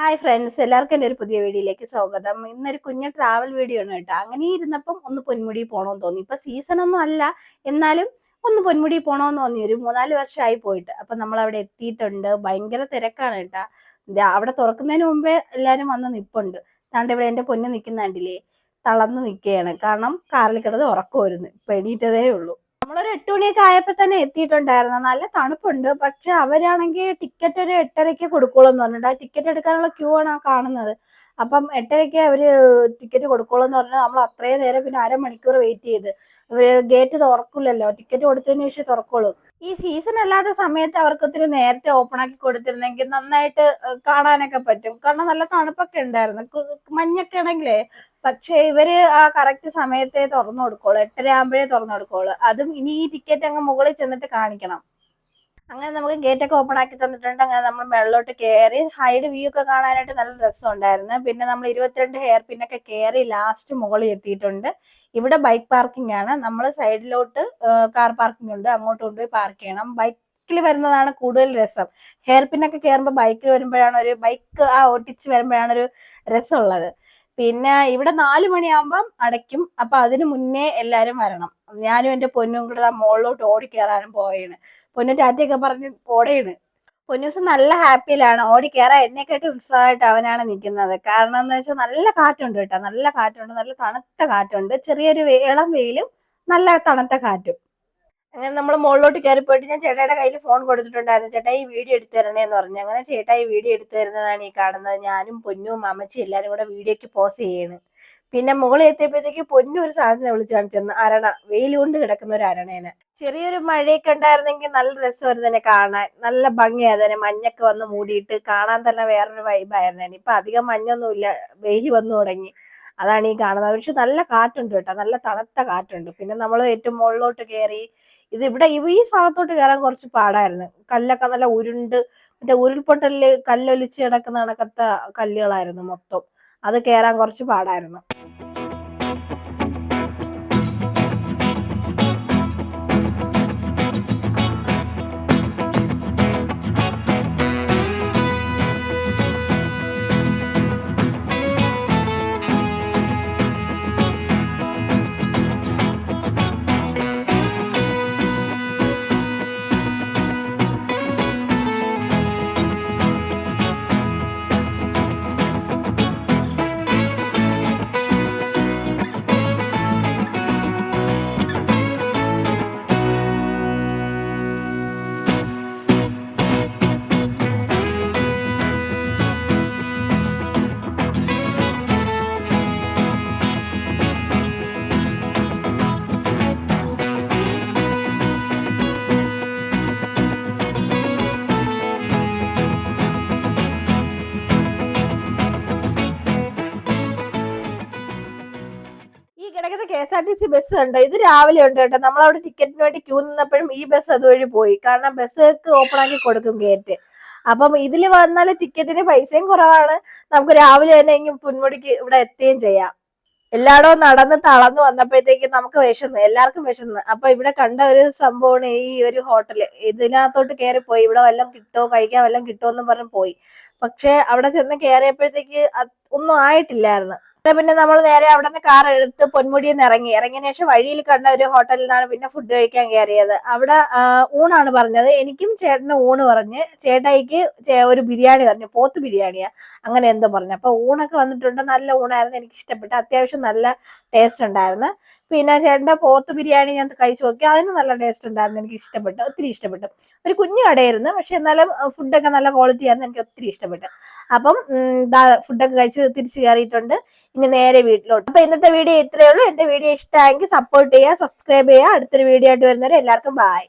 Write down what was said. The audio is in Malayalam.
ഹായ് ഫ്രണ്ട്സ് എല്ലാവർക്കും എന്റെ ഒരു പുതിയ വീഡിയോയിലേക്ക് സ്വാഗതം. ഇന്നൊരു കുഞ്ഞ് ട്രാവൽ വീഡിയോ ആണ് കേട്ടോ. അങ്ങനെ ഇരുന്നപ്പം ഒന്ന് പൊന്മുടി പോകണമെന്ന് തോന്നി. ഇപ്പം സീസൺ ഒന്നും അല്ല. എന്നാലും ഒന്ന് പൊന്മുടി പോകണമെന്ന് തോന്നി. ഒരു മൂന്നാൽ വർഷമായി പോയിട്ട്. അപ്പം നമ്മൾ അവിടെ എത്തിയിട്ടുണ്ട്. ഭയങ്കര തിരക്കാണ് കേട്ടോ. അവിടെ തുറക്കുന്നതിന് മുമ്പേ എല്ലാവരും വന്ന് നിപ്പുണ്ട്. താണ്ട് ഇവിടെ എന്റെ പൊന്ന് നിൽക്കുന്ന കണ്ടില്ലേ? തളർന്ന് നിൽക്കുകയാണ് കാരണം കാറിൽ കിടന്ന് ഉറക്കം വരുന്നു എണീറ്റതേ ഉള്ളൂ. നമ്മളൊരു എട്ട് മണിയൊക്കെ ആയപ്പോൾ തന്നെ എത്തിയിട്ടുണ്ടായിരുന്നു. നല്ല തണുപ്പുണ്ട്. പക്ഷെ അവരാണെങ്കിൽ ടിക്കറ്റ് ഒരു എട്ടരയ്ക്ക് കൊടുക്കുള്ളൂ എന്ന് പറഞ്ഞിട്ട് ആ ടിക്കറ്റ് എടുക്കാനുള്ള ക്യൂ ആണ് ആ കാണുന്നത്. അപ്പം എട്ടരയ്ക്ക് അവർ ടിക്കറ്റ് കൊടുക്കുള്ളൂ എന്ന് പറഞ്ഞാൽ നമ്മൾ അത്രയും നേരം പിന്നെ അരമണിക്കൂർ വെയിറ്റ് ചെയ്ത്. അവർ ഗേറ്റ് തുറക്കില്ലല്ലോ ടിക്കറ്റ് കൊടുത്തതിന് ശേഷം തുറക്കുള്ളൂ. ഈ സീസൺ അല്ലാത്ത സമയത്ത് അവർക്ക് ഒത്തിരി നേരത്തെ ഓപ്പൺ ആക്കി കൊടുത്തിരുന്നെങ്കിൽ നന്നായിട്ട് കാണാനൊക്കെ പറ്റും. കാരണം നല്ല തണുപ്പൊക്കെ ഉണ്ടായിരുന്നു. മഞ്ഞൊക്കെ ആണെങ്കിലേ പക്ഷെ ഇവർ ആ കറക്റ്റ് സമയത്തെ തുറന്നു കൊടുക്കുള്ളൂ. എട്ടര ആകുമ്പോഴേ തുറന്നു കൊടുക്കുള്ളൂ. അതും ഇനി ഈ ടിക്കറ്റ് അങ്ങ് മുകളിൽ ചെന്നിട്ട് കാണിക്കണം. അങ്ങനെ നമുക്ക് ഗേറ്റ് ഒക്കെ ഓപ്പൺ ആക്കി തന്നിട്ടുണ്ട്. അങ്ങനെ നമ്മൾ മേളിലോട്ട് കയറി ഹൈഡ് വ്യൂ ഒക്കെ കാണാനായിട്ട് നല്ല രസം ഉണ്ടായിരുന്നു പിന്നെ നമ്മൾ ഇരുപത്തിരണ്ട് ഹെയർ പിന്നൊക്കെ കയറി ലാസ്റ്റ് മുകളിൽ എത്തിയിട്ടുണ്ട്. ഇവിടെ ബൈക്ക് പാർക്കിംഗ് ആണ്. നമ്മൾ സൈഡിലോട്ട് കാർ പാർക്കിംഗ് ഉണ്ട്. അങ്ങോട്ട് കൊണ്ടുപോയി പാർക്ക് ചെയ്യണം. ബൈക്കിൽ വരുന്നതാണ് കൂടുതൽ രസം. ഹെയർ പിന്നൊക്കെ കയറുമ്പോൾ ബൈക്കിൽ വരുമ്പോഴാണ് ഒരു ബൈക്ക് ആ ഓട്ടിച്ച് വരുമ്പോഴാണ് ഒരു രസമുള്ളത്. പിന്നെ ഇവിടെ നാലു മണിയാകുമ്പം അടയ്ക്കും. അപ്പൊ അതിനു മുന്നേ എല്ലാരും വരണം. ഞാനും എന്റെ പൊന്നും കൂടെ ആ മുകളിലോട്ട് ഓടി കയറാനും പോയാണ് പൊന്നു ടാറ്റയൊക്കെ പറഞ്ഞ് ഓടയാണ് പൊന്നൂസ് നല്ല ഹാപ്പിയിലാണ്. ഓടി കയറാൻ എന്നെക്കാട്ടി ഉത്സാഹമായിട്ട് അവനാണ് നിൽക്കുന്നത്. കാരണം എന്ന് വെച്ചാൽ നല്ല കാറ്റുണ്ട് കേട്ടോ. നല്ല കാറ്റുണ്ട്. നല്ല തണുത്ത കാറ്റുണ്ട്. ചെറിയൊരു ഇളം വെയിലും നല്ല തണുത്ത കാറ്റും. അങ്ങനെ നമ്മൾ മുകളിലോട്ട് കയറി പോയിട്ട് ഞാൻ ചേട്ടായുടെ കയ്യിൽ ഫോൺ കൊടുത്തിട്ടുണ്ടായിരുന്നു. ചേട്ടാ ഈ വീഡിയോ എടുത്തു തരണേ എന്ന് പറഞ്ഞു. അങ്ങനെ ചേട്ടാ ഈ വീഡിയോ എടുത്തു തരുന്നതാണ് ഈ കാണുന്നത്. ഞാനും പൊന്നും അമ്മച്ചി എല്ലാവരും കൂടെ വീഡിയോക്ക് പോസ് ചെയ്യാണ്. പിന്നെ മുകളിൽ എത്തിയപ്പോഴത്തേക്ക് പൊന്നു ഒരു സാധനം വിളിച്ചു കാണിച്ചിരുന്നു. അരണ വെയിൽ കൊണ്ട് കിടക്കുന്ന ഒരു അരണേനെ. ചെറിയൊരു മഴയൊക്കെ ഉണ്ടായിരുന്നെങ്കിൽ നല്ല രസമായിരുന്നു തന്നെ കാണാൻ. നല്ല ഭംഗിയായിരുന്നു തന്നെ മഞ്ഞൊക്കെ വന്ന് മൂടിയിട്ട് കാണാൻ തന്നെ വേറൊരു വൈബായിരുന്നു ഇപ്പൊ അധികം മഞ്ഞൊന്നുമില്ല. വെയിൽ വന്നു തുടങ്ങി. അതാണ് ഈ കാണുന്നത്. പക്ഷെ നല്ല കാറ്റുണ്ട് കേട്ടോ. നല്ല തണുത്ത കാറ്റുണ്ട്. പിന്നെ നമ്മൾ ഏറ്റവും മുകളിലോട്ട് കയറി ഇത് ഇവിടെ ഈ ഭാഗത്തോട്ട് കയറാൻ കുറച്ച് പാടായിരുന്നു. കല്ലൊക്കെ നല്ല ഉരുണ്ട് മറ്റേ ഉരുൾപൊട്ടലിൽ കല്ലൊലിച്ച് കിടക്കുന്ന കണക്കത്തെ കല്ലുകളായിരുന്നു മൊത്തം. അത് കയറാൻ കുറച്ച് പാടായിരുന്നു. കിടക്കുന്ന K S R T C bus ഉണ്ട് ഇത് രാവിലെ ഉണ്ട് കേട്ടോ. നമ്മൾ അവിടെ ടിക്കറ്റിന് വേണ്ടി ക്യൂ നിന്നപ്പോഴും ഈ ബസ് അതുവഴി പോയി. കാരണം ബസ്സൊക്കെ ഓപ്പൺ ആക്കി കൊടുക്കും ഗേറ്റ് അപ്പം ഇതിൽ വന്നാൽ ടിക്കറ്റിന് പൈസയും കുറവാണ്. നമുക്ക് രാവിലെ തന്നെ ഇങ്ങനെ പുൻമുടിക്ക് ഇവിടെ എത്തുകയും ചെയ്യാം. എല്ലായിടവും നടന്ന് തളർന്നു വന്നപ്പോഴത്തേക്ക് നമുക്ക് വിശന്ന് എല്ലാവർക്കും വിശന്ന് അപ്പൊ ഇവിടെ കണ്ട ഒരു സംഭവമാണ് ഈ ഒരു ഹോട്ടൽ ഇതിനകത്തോട്ട് കയറി പോയി. ഇവിടെ വല്ലതും കിട്ടോ കഴിക്കാൻ വല്ലതും കിട്ടുമോ എന്ന് പറഞ്ഞ് പോയി. പക്ഷെ അവിടെ ചെന്ന് കയറിയപ്പോഴത്തേക്ക് ഒന്നും ആയിട്ടില്ലായിരുന്നു. പിന്നെ നമ്മൾ നേരെ അവിടെ നിന്ന് കാർ എടുത്ത് പൊന്മുടിയിൽ നിന്ന് ഇറങ്ങി. ഇറങ്ങിയ ശേഷം വഴിയിൽ കണ്ട ഒരു ഹോട്ടലിൽ നിന്നാണ് പിന്നെ ഫുഡ് കഴിക്കാൻ കയറിയത് അവിടെ ഊണാണ് പറഞ്ഞത്. എനിക്കും ചേട്ടന് ഊണ് പറഞ്ഞ് ചേട്ടായിക്ക് ഒരു ബിരിയാണി പറഞ്ഞു. പോത്ത് ബിരിയാണിയാ. അങ്ങനെ എന്തോ പറഞ്ഞു. അപ്പൊ ഊണൊക്കെ വന്നിട്ടുണ്ട്. നല്ല ഊണായിരുന്നു. എനിക്ക് ഇഷ്ടപ്പെട്ടു. അത്യാവശ്യം നല്ല ടേസ്റ്റ് ഉണ്ടായിരുന്നു. പിന്നെ ചേട്ടന്റെ പോത്ത് ബിരിയാണി ഞാൻ കഴിച്ചു നോക്കി. അതിന് നല്ല ടേസ്റ്റ് ഉണ്ടായിരുന്നു. എനിക്ക് ഇഷ്ടപ്പെട്ടു. ഒത്തിരി ഇഷ്ടപ്പെട്ടു. ഒരു കുഞ്ഞു കടയായിരുന്നു. പക്ഷെ എന്നാലും ഫുഡൊക്കെ നല്ല ക്വാളിറ്റി ആയിരുന്നു. എനിക്ക് ഒത്തിരി ഇഷ്ടപ്പെട്ടു. അപ്പം ഫുഡൊക്കെ കഴിച്ച് തിരിച്ചു കയറിയിട്ടുണ്ട്. ഇനി നേരെ വീട്ടിലോട്ട്. അപ്പൊ ഇന്നത്തെ വീഡിയോ ഇത്രയേ ഉള്ളൂ. എന്റെ വീഡിയോ ഇഷ്ടമായെങ്കിൽ സപ്പോർട്ട് ചെയ്യുക സബ്സ്ക്രൈബ് ചെയ്യുക. അടുത്തൊരു വീഡിയോ ആയിട്ട് വരുന്നവരെ എല്ലാവർക്കും ബായ്